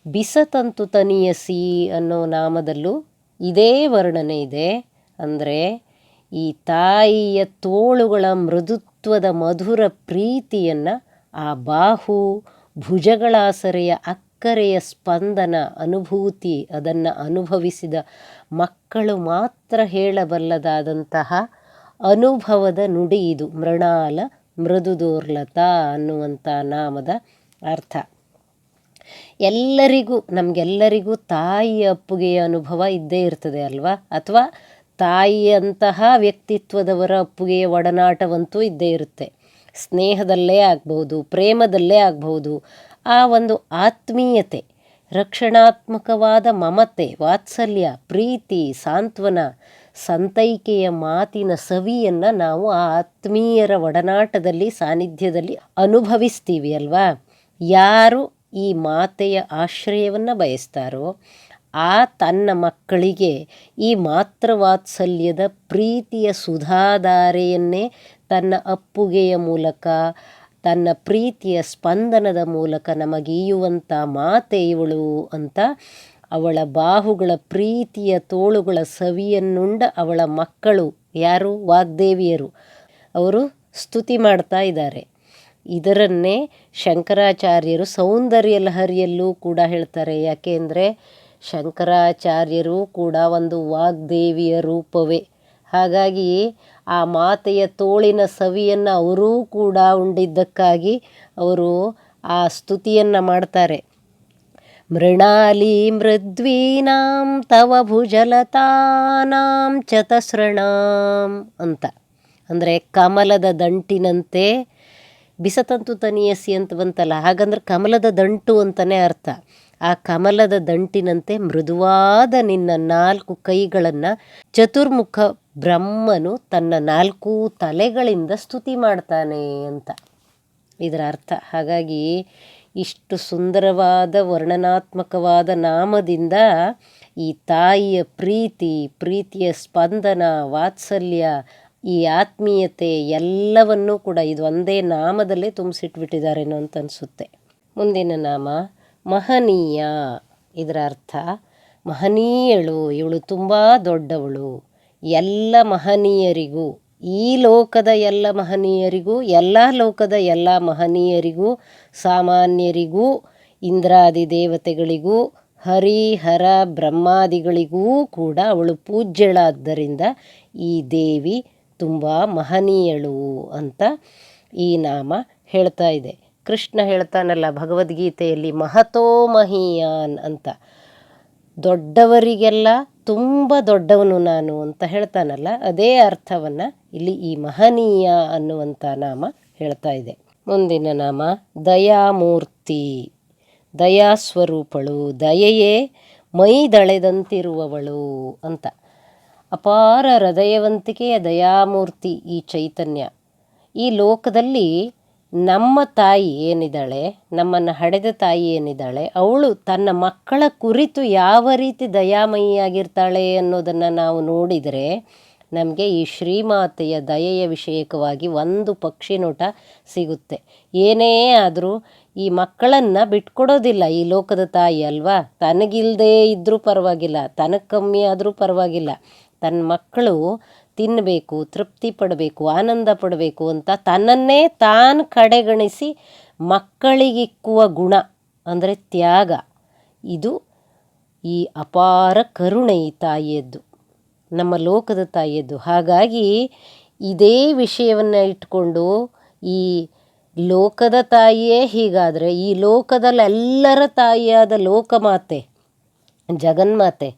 ಬಿಸತಂತು ತನಿಯಸಿ ಅನ್ನೋ ನಾಮದಲ್ಲೂ ಇದೇ ವರ್ಣನೆ ಇದೆ. ಅಂದರೆ, ಈ ತಾಯಿಯ ತೋಳುಗಳ ಮೃದುತ್ವದ ಮಧುರ ಪ್ರೀತಿಯನ್ನು ಆ ಬಾಹು ಭುಜಗಳಾಸರೆಯ ಅಕ್ಕರೆಯ ಸ್ಪಂದನ ಅನುಭೂತಿ ಅದನ್ನು ಅನುಭವಿಸಿದ ಮಕ್ಕಳು ಮಾತ್ರ ಹೇಳಬಲ್ಲದಾದಂತಹ ಅನುಭವದ ನುಡಿ ಇದು. ಮೃಣಾಲ, ಮೃದುದೋರ್ಲತಾ ಅನ್ನುವಂಥ ನಾಮದ ಅರ್ಥ. ಎಲ್ಲರಿಗೂ, ನಮಗೆಲ್ಲರಿಗೂ ತಾಯಿ ಅಪ್ಪುಗೆಯ ಅನುಭವ ಇದ್ದೇ ಇರ್ತದೆ ಅಲ್ವಾ? ಅಥವಾ ತಾಯಿಯಂತಹ ವ್ಯಕ್ತಿತ್ವದವರ ಅಪ್ಪುಗೆಯ ಒಡನಾಟವಂತೂ ಇದ್ದೇ ಇರುತ್ತೆ. ಸ್ನೇಹದಲ್ಲೇ ಆಗ್ಬೋದು ಪ್ರೇಮದಲ್ಲೇ ಆಗ್ಬೋದು ಆ ಒಂದು ಆತ್ಮೀಯತೆ, ರಕ್ಷಣಾತ್ಮಕವಾದ ಮಮತೆ, ವಾತ್ಸಲ್ಯ, ಪ್ರೀತಿ, ಸಾಂತ್ವನ, ಸಂತೈಕೆಯ ಮಾತಿನ ಸವಿಯನ್ನು ನಾವು ಆ ಆತ್ಮೀಯರ ಒಡನಾಟದಲ್ಲಿ, ಸಾನ್ನಿಧ್ಯದಲ್ಲಿ ಅನುಭವಿಸ್ತೀವಿ ಅಲ್ವಾ? ಯಾರು ಈ ಮಾತೆಯ ಆಶ್ರಯವನ್ನು ಬಯಸ್ತಾರೋ, ಆ ತನ್ನ ಮಕ್ಕಳಿಗೆ ಈ ಮಾತೃವಾತ್ಸಲ್ಯದ ಪ್ರೀತಿಯ ಸುಧಾಧಾರೆಯನ್ನೇ ತನ್ನ ಅಪ್ಪುಗೆಯ ಮೂಲಕ, ತನ್ನ ಪ್ರೀತಿಯ ಸ್ಪಂದನದ ಮೂಲಕ ನಮಗೀಯುವಂಥ ಮಾತೆ ಇವಳು ಅಂತ ಅವಳ ಬಾಹುಗಳ ಪ್ರೀತಿಯ ತೋಳುಗಳ ಸವಿಯನ್ನುಂಡ ಅವಳ ಮಕ್ಕಳು ಯಾರು? ವಾಗ್ದೇವಿಯರು. ಅವರು ಸ್ತುತಿ ಮಾಡ್ತಾ ಇದ್ದಾರೆ. ಇದರನ್ನೇ ಶಂಕರಾಚಾರ್ಯರು ಸೌಂದರ್ಯ ಲಹರಿಯಲ್ಲೂ ಕೂಡ ಹೇಳ್ತಾರೆ. ಯಾಕೆಂದರೆ ಶಂಕರಾಚಾರ್ಯರು ಕೂಡ ಒಂದು ವಾಗ್ದೇವಿಯ ರೂಪವೇ. ಹಾಗಾಗಿ ಆ ಮಾತೆಯ ತೋಳಿನ ಸವಿಯನ್ನು ಅವರೂ ಕೂಡ ಉಂಡಿದ್ದಕ್ಕಾಗಿ ಅವರು ಆ ಸ್ತುತಿಯನ್ನು ಮಾಡ್ತಾರೆ. ಮೃಣಾಲಿ ಮೃದ್ವೀನಾಂ ತವ ಭುಜಲತಾನಾಂ ಚತಸೃಣಾಂ ಅಂತ. ಅಂದರೆ ಕಮಲದ ದಂಟಿನಂತೆ ಬಿಸತಂತು ತನಿಯಸಿ ಅಂತ ಬಂತಲ್ಲ ಹಾಗಂದ್ರೆ ಕಮಲದ ದಂಟು ಅಂತಲೇ ಅರ್ಥ. ಆ ಕಮಲದ ದಂಟಿನಂತೆ ಮೃದುವಾದ ನಿನ್ನ ನಾಲ್ಕು ಕೈಗಳನ್ನು ಚತುರ್ಮುಖ ಬ್ರಹ್ಮನು ತನ್ನ ನಾಲ್ಕು ತಲೆಗಳಿಂದ ಸ್ತುತಿ ಮಾಡ್ತಾನೆ ಅಂತ. ಇದರ ಅರ್ಥ. ಹಾಗಾಗಿ ಇಷ್ಟು ಸುಂದರವಾದ, ವರ್ಣನಾತ್ಮಕವಾದ ನಾಮದಿಂದ ಈ ತಾಯಿಯ ಪ್ರೀತಿ, ಪ್ರೀತಿಯ ಸ್ಪಂದನ, ವಾತ್ಸಲ್ಯ, ಈ ಆತ್ಮೀಯತೆ ಎಲ್ಲವನ್ನೂ ಕೂಡ ಇದು ಒಂದೇ ನಾಮದಲ್ಲೇ ತುಂಬಿಸಿಟ್ಬಿಟ್ಟಿದ್ದಾರೇನೋ ಅಂತ ಅನಿಸುತ್ತೆ. ಮುಂದಿನ ನಾಮ ಮಹನೀಯ. ಇದರ ಅರ್ಥ, ಮಹನೀಯಳು, ಇವಳು ತುಂಬ ದೊಡ್ಡವಳು. ಎಲ್ಲ ಮಹನೀಯರಿಗೂ, ಈ ಲೋಕದ ಎಲ್ಲ ಮಹನೀಯರಿಗೂ, ಎಲ್ಲ ಲೋಕದ ಎಲ್ಲ ಮಹನೀಯರಿಗೂ, ಸಾಮಾನ್ಯರಿಗೂ, ಇಂದ್ರಾದಿ ದೇವತೆಗಳಿಗೂ ಹರಿಹರ ಬ್ರಹ್ಮಾದಿಗಳಿಗೂ ಕೂಡ ಅವಳು ಪೂಜ್ಯಳಾದ್ದರಿಂದ ಈ ದೇವಿ ತುಂಬ ಮಹನೀಯಳು ಅಂತ ಈ ನಾಮ ಹೇಳ್ತಾ ಇದೆ. ಕೃಷ್ಣ ಹೇಳ್ತಾನಲ್ಲ ಭಗವದ್ಗೀತೆಯಲ್ಲಿ ಮಹತೋ ಮಹೀಯಾನ್ ಅಂತ. ದೊಡ್ಡವರಿಗೆಲ್ಲ ತುಂಬ ದೊಡ್ಡವನು ನಾನು ಅಂತ ಹೇಳ್ತಾನಲ್ಲ, ಅದೇ ಅರ್ಥವನ್ನು ಇಲ್ಲಿ ಈ ಮಹನೀಯ ಅನ್ನುವಂಥ ನಾಮ ಹೇಳ್ತಾ ಇದೆ. ಮುಂದಿನ ನಾಮ, ದಯಾಮೂರ್ತಿ. ದಯಾಸ್ವರೂಪಳು, ದಯೆಯೇ ಮೈದಳೆದಂತಿರುವವಳು ಅಂತ. ಅಪಾರ ಹೃದಯವಂತಿಕೆಯ ದಯಾಮೂರ್ತಿ ಈ ಚೈತನ್ಯ. ಈ ಲೋಕದಲ್ಲಿ ನಮ್ಮ ತಾಯಿ ಏನಿದ್ದಾಳೆ, ನಮ್ಮನ್ನು ಹಡೆದ ತಾಯಿ ಏನಿದ್ದಾಳೆ, ಅವಳು ತನ್ನ ಮಕ್ಕಳ ಕುರಿತು ಯಾವ ರೀತಿ ದಯಾಮಯಿಯಾಗಿರ್ತಾಳೆ ಅನ್ನೋದನ್ನು ನಾವು ನೋಡಿದರೆ ನಮಗೆ ಈ ಶ್ರೀಮಾತೆಯ ದಯೆಯ ವಿಷಯಕವಾಗಿ ಒಂದು ಪಕ್ಷಿ ನೋಟ ಸಿಗುತ್ತೆ. ಏನೇ ಆದರೂ ಈ ಮಕ್ಕಳನ್ನು ಬಿಟ್ಕೊಡೋದಿಲ್ಲ, ಈ ಲೋಕದ ತಾಯಿ ಅಲ್ವಾ? ತನಗಿಲ್ಲದೇ ಇದ್ದರೂ ಪರವಾಗಿಲ್ಲ, ತನಗೆ ಕಮ್ಮಿ ಆದರೂ ಪರವಾಗಿಲ್ಲ. ತನ್ನ ಮಕ್ಕಳು ತಿನ್ನಬೇಕು ತೃಪ್ತಿ ಪಡಬೇಕು, ಆನಂದ ಪಡಬೇಕು ಅಂತ ತನ್ನನ್ನೇ ತಾನು ಕಡೆಗಣಿಸಿ ಮಕ್ಕಳಿಗಿಕ್ಕುವ ಗುಣ ಅಂದರೆ ತ್ಯಾಗ. ಇದು ಈ ಅಪಾರ ಕರುಣೆ ಈ ತಾಯಿಯದ್ದು, ನಮ್ಮ ಲೋಕದ ತಾಯಿಯದ್ದು. ಹಾಗಾಗಿ ಇದೇ ವಿಷಯವನ್ನು ಇಟ್ಕೊಂಡು ಈ ಲೋಕದ ತಾಯಿಯೇ ಹೀಗಾದರೆ, ಈ ಲೋಕದಲ್ಲೆಲ್ಲರ ತಾಯಿಯಾದ ಲೋಕಮಾತೆ, ಜಗನ್ಮಾತೆ,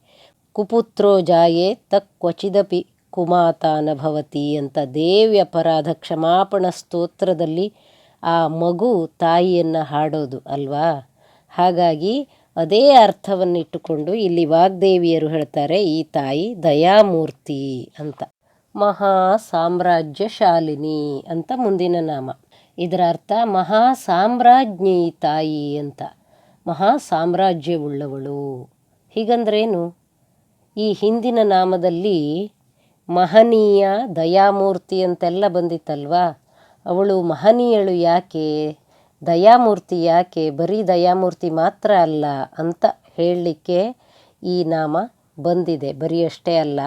ಕುಪುತ್ರೋ ಜಾಯೇ ತಕ್ ಕ್ವಚಿದಪಿ ಕುಮಾತಾನ ಭವತಿ ಅಂತ ದೇವಿ ಅಪರಾಧ ಕ್ಷಮಾಪಣ ಸ್ತೋತ್ರದಲ್ಲಿ ಆ ಮಗು ತಾಯಿಯನ್ನು ಹಾಡೋದು ಅಲ್ವಾ? ಹಾಗಾಗಿ ಅದೇ ಅರ್ಥವನ್ನಿಟ್ಟುಕೊಂಡು ಇಲ್ಲಿ ವಾಗ್ದೇವಿಯರು ಹೇಳ್ತಾರೆ, ಈ ತಾಯಿ ದಯಾಮೂರ್ತಿ ಅಂತ. ಮಹಾ ಸಾಮ್ರಾಜ್ಯ ಶಾಲಿನಿ ಅಂತ ಮುಂದಿನ ನಾಮ. ಇದರ ಅರ್ಥ ಮಹಾ ಸಾಮ್ರಾಜ್ಞಿ ತಾಯಿ ಅಂತ. ಮಹಾ ಸಾಮ್ರಾಜ್ಯವುಳ್ಳವಳು ಹೀಗಂದ್ರೇನು? ಈ ಹಿಂದಿನ ನಾಮದಲ್ಲಿ ಮಹನೀಯ ದಯಾಮೂರ್ತಿ ಅಂತೆಲ್ಲ ಬಂದಿತ್ತಲ್ವಾ? ಅವಳು ಮಹನೀಯಳು ಯಾಕೆ? ದಯಾಮೂರ್ತಿ ಯಾಕೆ? ಬರೀ ದಯಾಮೂರ್ತಿ ಮಾತ್ರ ಅಲ್ಲ ಅಂತ ಹೇಳಲಿಕ್ಕೆ ಈ ನಾಮ ಬಂದಿದೆ. ಬರೀ ಅಷ್ಟೇ ಅಲ್ಲ,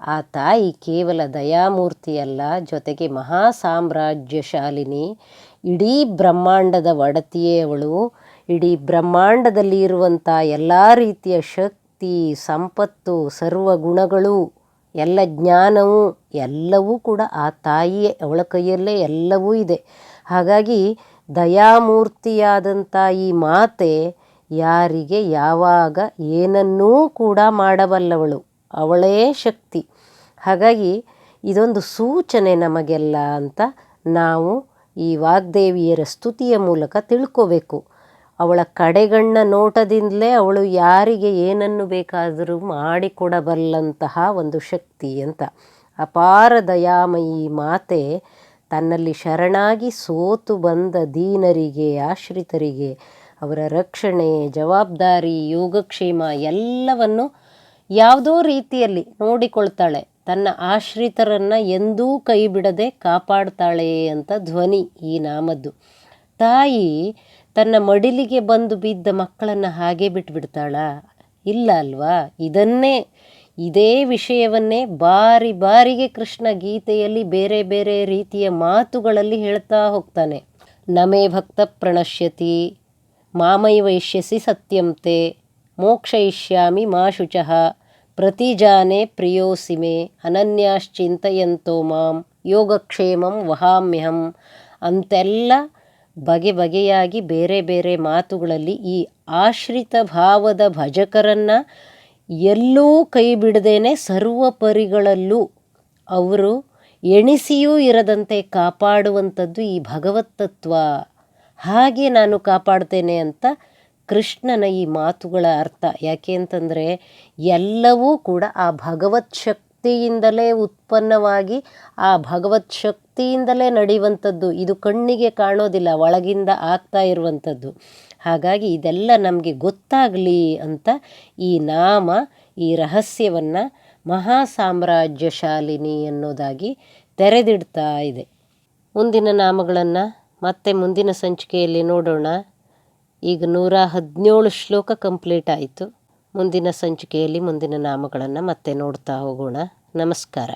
ಆ ತಾಯಿ ಕೇವಲ ದಯಾಮೂರ್ತಿ ಅಲ್ಲ, ಜೊತೆಗೆ ಮಹಾ ಸಾಮ್ರಾಜ್ಯಶಾಲಿನಿ ಇಡೀ ಬ್ರಹ್ಮಾಂಡದ ಒಡತಿಯೇ ಅವಳು. ಇಡೀ ಬ್ರಹ್ಮಾಂಡದಲ್ಲಿ ಇರುವಂಥ ಎಲ್ಲ ರೀತಿಯ ಶಕ್ತಿ, ಸಂಪತ್ತು ಸರ್ವ ಗುಣಗಳು ಎಲ್ಲ ಜ್ಞಾನವು ಎಲ್ಲವೂ ಕೂಡ ಆ ತಾಯಿಯೇ, ಅವಳ ಕೈಯಲ್ಲೇ ಎಲ್ಲವೂ ಇದೆ. ಹಾಗಾಗಿ ದಯಾಮೂರ್ತಿಯಾದಂಥ ಈ ಮಾತೆ ಯಾರಿಗೆ ಯಾವಾಗ ಏನನ್ನೂ ಕೂಡ ಮಾಡಬಲ್ಲವಳು, ಅವಳೇ ಶಕ್ತಿ. ಹಾಗಾಗಿ ಇದೊಂದು ಸೂಚನೆ ನಮಗೆಲ್ಲ ಅಂತ ನಾವು ಈ ವಾಗ್ದೇವಿಯರ ಸ್ತುತಿಯ ಮೂಲಕ ತಿಳ್ಕೋಬೇಕು. ಅವಳ ಕಡೆಗಣ್ಣ ನೋಟದಿಂದಲೇ ಅವಳು ಯಾರಿಗೆ ಏನನ್ನು ಬೇಕಾದರೂ ಮಾಡಿಕೊಡಬಲ್ಲಂತಹ ಒಂದು ಶಕ್ತಿ ಅಂತ. ಅಪಾರ ದಯಾಮಯಿ ಮಾತೆ ತನ್ನಲ್ಲಿ ಶರಣಾಗಿ ಸೋತು ಬಂದ ದೀನರಿಗೆ, ಆಶ್ರಿತರಿಗೆ ಅವರ ರಕ್ಷಣೆ, ಜವಾಬ್ದಾರಿ, ಯೋಗಕ್ಷೇಮ ಎಲ್ಲವನ್ನು ಯಾವುದೋ ರೀತಿಯಲ್ಲಿ ನೋಡಿಕೊಳ್ತಾಳೆ. ತನ್ನ ಆಶ್ರಿತರನ್ನು ಎಂದೂ ಕೈ ಬಿಡದೆ ಕಾಪಾಡ್ತಾಳೆ ಅಂತ ಧ್ವನಿ ಈ ನಾಮದ್ದು. ತಾಯಿ ತನ್ನ ಮಡಿಲಿಗೆ ಬಂದು ಬಿದ್ದ ಮಕ್ಕಳನ್ನು ಹಾಗೆ ಬಿಟ್ಬಿಡ್ತಾಳ. ಇಲ್ಲ ಅಲ್ವಾ? ಇದನ್ನೇ, ಇದೇ ವಿಷಯವನ್ನೇ ಬಾರಿ ಬಾರಿಗೆ ಕೃಷ್ಣ ಗೀತೆಯಲ್ಲಿ ಬೇರೆ ಬೇರೆ ರೀತಿಯ ಮಾತುಗಳಲ್ಲಿ ಹೇಳ್ತಾ ಹೋಗ್ತಾನೆ. ನಮೇ ಭಕ್ತ ಪ್ರಣಶ್ಯತಿ, ಮಾಮೈ ವೈಶ್ಯಸಿ ಸತ್ಯಂತೆ, ಮೋಕ್ಷಯಿಷ್ಯಾಮಿ ಮಾ ಶುಚಃ, ಪ್ರತಿಜಾನೆ ಪ್ರಿಯೋಸಿಮೆ, ಅನನ್ಯಾಶ್ಚಿಂತಯಂತೋ ಮಾಂ, ಯೋಗಕ್ಷೇಮಂ ವಹಾಮ್ಯಹಂ ಅಂತೆಲ್ಲ ಬಗೆ ಬಗೆಯಾಗಿ ಬೇರೆ ಬೇರೆ ಮಾತುಗಳಲ್ಲಿ ಈ ಆಶ್ರಿತ ಭಾವದ ಭಜಕರನ್ನು ಎಲ್ಲೂ ಕೈ ಬಿಡದೇನೆ ಸರ್ವಪರಿಗಳಲ್ಲೂ ಅವರು ಎಣಿಸಿಯೂ ಇರದಂತೆ ಕಾಪಾಡುವಂಥದ್ದು ಈ ಭಗವತ್ತತ್ವ ಹಾಗೆ ನಾನು ಕಾಪಾಡ್ತೇನೆ ಅಂತ ಕೃಷ್ಣನ ಈ ಮಾತುಗಳ ಅರ್ಥ. ಯಾಕೆ ಅಂತಂದರೆ ಎಲ್ಲವೂ ಕೂಡ ಆ ಭಗವತ್ ಶಕ್ತಿಯಿಂದಲೇ ಉತ್ಪನ್ನವಾಗಿ ಆ ಭಗವತ್ ಶಕ್ತಿಯಿಂದಲೇ ನಡೆಯುವಂಥದ್ದು. ಇದು ಕಣ್ಣಿಗೆ ಕಾಣೋದಿಲ್ಲ, ಒಳಗಿಂದ ಆಗ್ತಾ ಇರುವಂಥದ್ದು. ಹಾಗಾಗಿ ಇದೆಲ್ಲ ನಮಗೆ ಗೊತ್ತಾಗಲಿ ಅಂತ ಈ ನಾಮ, ಈ ರಹಸ್ಯವನ್ನು ಮಹಾ ಸಾಮ್ರಾಜ್ಯಶಾಲಿನಿ ಅನ್ನೋದಾಗಿ ತೆರೆದಿಡ್ತಾ ಇದೆ. ಮುಂದಿನ ನಾಮಗಳನ್ನು ಮತ್ತೆ ಮುಂದಿನ ಸಂಚಿಕೆಯಲ್ಲಿ ನೋಡೋಣ. ಈಗ ನೂರ ಹದಿನೇಳು ಶ್ಲೋಕ ಕಂಪ್ಲೀಟ್ ಆಯಿತು. ಮುಂದಿನ ಸಂಚಿಕೆಯಲ್ಲಿ ಮುಂದಿನ ನಾಮಗಳನ್ನು ಮತ್ತೆ ನೋಡ್ತಾ ಹೋಗೋಣ. ನಮಸ್ಕಾರ.